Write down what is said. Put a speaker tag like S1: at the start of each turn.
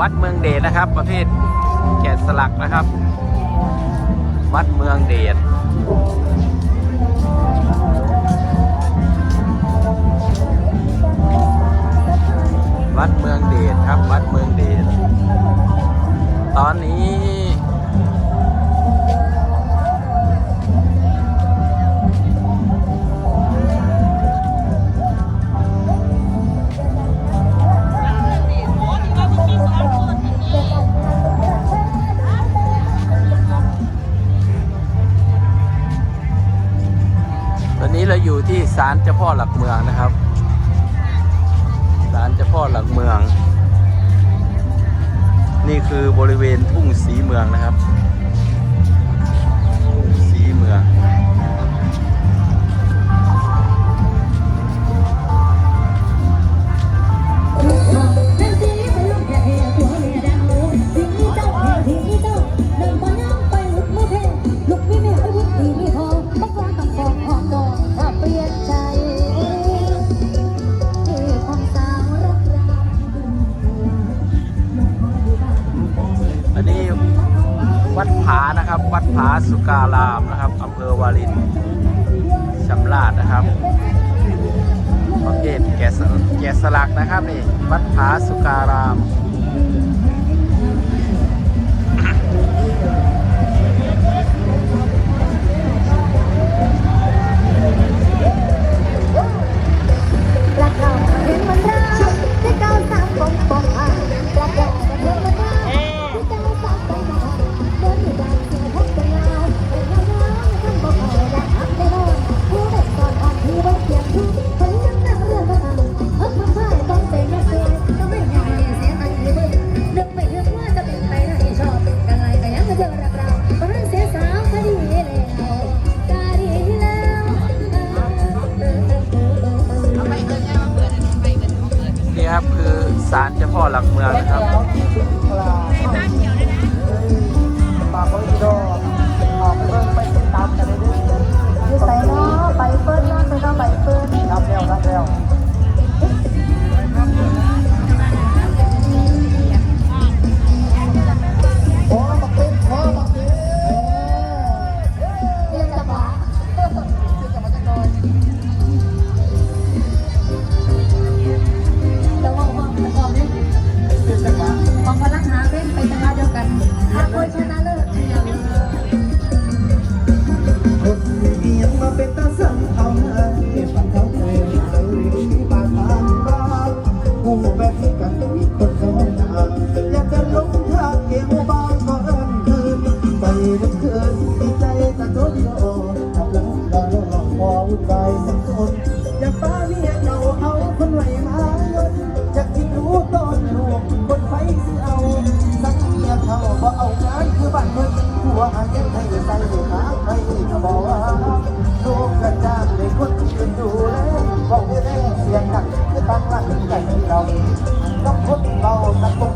S1: วัดเมืองเดชนะครับ ประเภทแกะสลักนะครับ วัดเมืองเดชวัดเมืองเดชครับ วัดเมืองเดชตอนนี้ นี้เราอยู่ที่ศาลเจ้าพ่อหลักเมืองนะครับ ศาลเจ้าพ่อหลักเมือง นี่คือบริเวณทุ่งสีเมืองนะครับ อั
S2: นนี้วัด
S1: ผานะครับ วัดผาสุการามนะครับอำเภอวารินชำราดนะครับประเภทแกะสลักนะครับนี่วัดผาสุการาม
S2: ศาลเจ้าพ่อหลักเมืองนะครับ กันด้ยางอยากจะงทางเกี่ยวบ้านก็เอคืนไปรับเกินดีใจแต่ทนโอ้ทำหลังตอหลอกพอว่นวาสังคอยากป้าเมียเก่าเอาคนใหม่มาย้ออยากดูตอนลวงคนไฟซื้เอาสักเมียเขาบ่เอางาคือบ้านเมือหัวหางให้ใส่ขา
S1: ใครบอกว่าลูกกระ
S3: จ้างในคนอื่นดูแลบอกได้แรกเนัง ตั้งหลักใจเราต้
S2: องทดเราต้อง